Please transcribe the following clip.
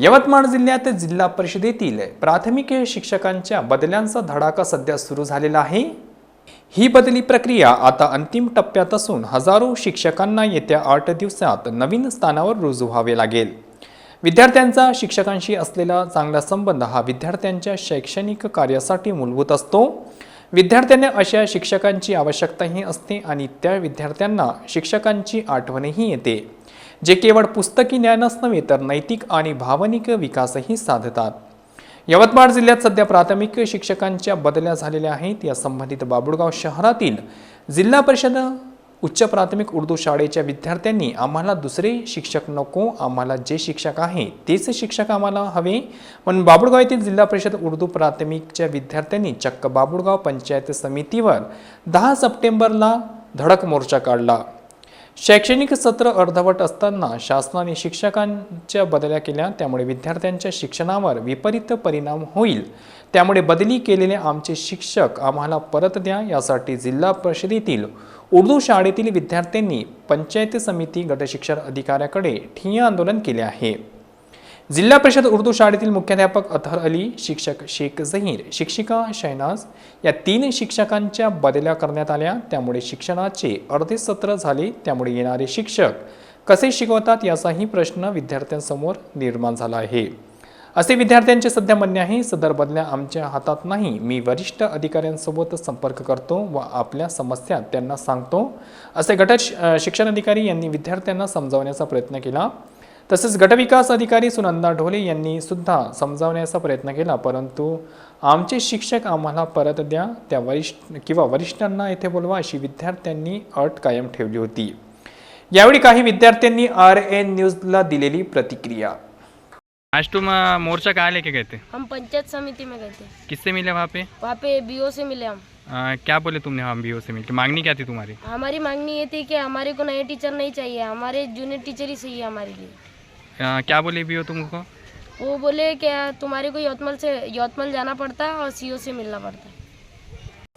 यवतमाळ जिल्ह्यात जिल्हा परिषदेतील प्राथमिक शिक्षकांच्या बदल्यांचा धडाका सध्या सुरू झालेला आहे. ही बदली प्रक्रिया आता अंतिम टप्प्यात असून हजारो शिक्षकांना येत्या आठ दिवसात नवीन स्थानावर रुजू व्हावे लागेल. विद्यार्थ्यांचा शिक्षकांशी असलेला चांगला संबंध हा विद्यार्थ्यांच्या शैक्षणिक कार्यासाठी मूलभूत असतो. विद्यार्थ्यांना अशा शिक्षकांची आवश्यकताही असते आणि त्या विद्यार्थ्यांना शिक्षकांची आठवणही येते. जे केवळ पुस्तकी ज्ञानच नव्हे तर नैतिक आणि भावनिक विकासही साधतात. यवतमाळ जिल्ह्यात सध्या प्राथमिक शिक्षकांच्या बदल्या झालेल्या आहेत. या संबंधित बाबुळगाव शहरातील जिल्हा परिषद उच्च प्राथमिक उर्दू शाळेच्या विद्यार्थ्यांनी आम्हाला दुसरे शिक्षक नको आम्हाला जे शिक्षक आहे तेच शिक्षक आम्हाला हवे. पण बाबुळगाव येथील जिल्हा परिषद उर्दू प्राथमिकच्या विद्यार्थ्यांनी चक्क बाबुळगाव पंचायत समितीवर दहा सप्टेंबरला धडक मोर्चा काढला. शैक्षणिक सत्र अर्धवट असताना शासनाने शिक्षकांच्या बदल्या केल्या त्यामुळे विद्यार्थ्यांच्या शिक्षणावर विपरीत परिणाम होईल. त्यामुळे बदली केलेले आमचे शिक्षक आम्हाला परत द्या यासाठी जिल्हा परिषदेतील उर्दू शाळेतील विद्यार्थ्यांनी पंचायत समिती गटशिक्षण अधिकाऱ्याकडे ठिय्या आंदोलन केले आहे. जिल्हा परिषद उर्दू शाळेतील मुख्याध्यापक अथर अली शिक्षक शेख झहीर शिक्षिका शहनाज या तीन शिक्षकांच्या बदल्या करण्यात आल्या. त्यामुळे शिक्षणाचे अर्धे सत्र झाले. त्यामुळे येणारे शिक्षक कसे शिकवतात याचाही प्रश्न विद्यार्थ्यांसमोर निर्माण झाला आहे. असे विद्यार्थ्यांचे सध्या म्हणणे आहे सदर बदल्या आमच्या हातात नाही. मी वरिष्ठ अधिकाऱ्यांसोबत संपर्क करतो व आपल्या समस्या त्यांना सांगतो. असे गट शिक्षण अधिकारी यांनी विद्यार्थ्यांना समजावण्याचा प्रयत्न केला. तसेच गटविकास अधिकारी सुनंदा ढोले यांनी सुद्धा समजावण्याचा प्रयत्न केला परंतु आमचे शिक्षक आम्हाला परत द्या त्या वरिष्ठ किंवा वरिष्ठांना येथे बोलवा अशी विद्यार्थ्यांनी अट कायम ठेवली होती. यावेळी काही विद्यार्थ्यांनी आर एन न्यूजला दिलेली प्रतिक्रिया. आज तुम मोर्चा कहाँ लेके गए थे हम पंचायत समिति में गए थे। किससे मिले वहाँ पे? वहाँ पे बीओ से मिले हम। अ, क्या बोले तुमने हम बी से मिलकर मांगनी क्या थी तुम्हारी? हमारी मांगनी ये थी कि हमारे को नए टीचर नहीं चाहिए हमारे जूनियर टीचर ही सही है हमारे लिए। अ, क्या बोले बी हो तुमको? वो बोले क्या तुम्हारे को यवतमल से यवतमल जाना पड़ता है और सीओ से मिलना पड़ता। है